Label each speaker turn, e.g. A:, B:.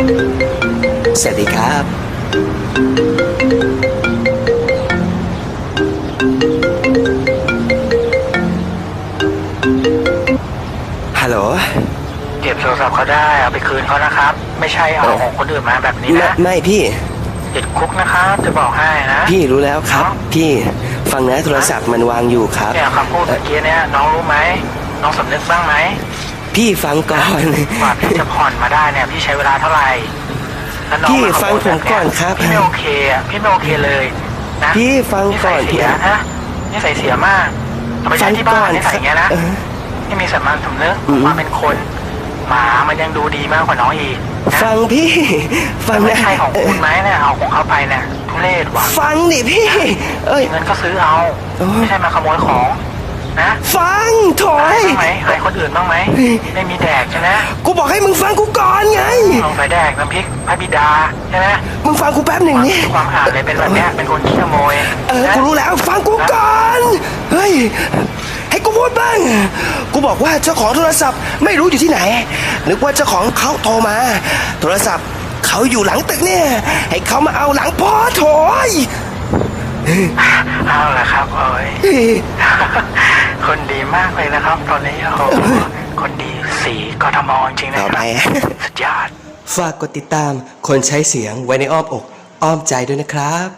A: สวัสดีครับ ฮัลโหล
B: เก็บโทรศัพท์เขาได้เอาไปคืนเขานะครับ ไม่ใช่เอาของคนอื่นมาแบบนี้
A: ไม่
B: นะ
A: ไม่พี่
B: ติดคุกนะครับจะบอกให้นะ
A: พี่รู้แล้วครับ พี่ ฟังนะโทรศัพท์มันวางอยู่ครับ
B: เนี่ยคำพูดเมื่อกี้เนี่ยน้องรู้ไหมน้องสำนึกบ้างไหม
A: พี่ฟังก่อน
B: กว่าพี่จะผ่อนมาได้เนี่ยพี่ใช้เวลาเท่าไหร่แล้วน้อง
A: พี่
B: มาข
A: ฟัง
B: โย
A: ผมก่อนครับ
B: พี่ไม่โอเคอะพี่ไม่โอเคเลยนะ
A: พี่ฟังก่อน
B: นิสัยเสีย
A: พี่
B: นะนิสัยเสียมากเอาไปใช้ที่บ้านนิสัยอย่างเงี้ยนะ
A: เออ
B: ไม่มีสามัญสำนึก
A: อืม
B: ความเป็นคน หมามันยังดูดีมากกว่าน้องอีกนะ
A: ฟังพี่ ฟัง
B: ไม่
A: นะ
B: ใช่ของคุณไหมเนี่ยเอาของเขาไปเนี่ยทุเรศว่ะ
A: ฟังดิพี่ เอ้ย
B: มีเงินก็ซื้อเอา
A: โอ้ย
B: ไม่ใช่มาขโมยของ นะ
A: ฟังถอ
B: อาย
A: ย
B: บ้างไหมอายคนอื่นบ้างไหม
A: เฮ้ย
B: ไม่มีแดกใช่ไหม
A: กูบอกให้มึงฟังกูก่อนไง
B: ลองไปแดกน้ำพริกพระบิดาใช่ไหม
A: มึงฟังกูแป๊บหนึ่งนี่
B: ความอาจเลยเป็นแบบเนี้ยเป็นคนขี้ขโมย
A: เออ
B: นะ
A: กูรู้แล้ว ฟังกูก่อน เฮ้ย ให้กูพูดบ้าง กูบอกว่าเจ้าของโทรศัพท์ไม่รู้อยู่ที่ไหน นึกว่าเจ้าของเขาโทรมา โทรศัพท์เขาอยู่หลังตึกเนี่ย ให้เขามาเอาหลังพอโถย
B: เอาละครับเอ้ย
A: เฮ้ย
B: คนดีมากเลยนะครับ ตอนนี้โอ้โหคนดีสีกทมจริงๆนะ
A: ต่อ
B: ค
A: ไป
B: รับสุดยอด
A: ฝากกดติดตามคนใช้เสียงไว้ในอ้อมอก อ้อมใจด้วยนะครับ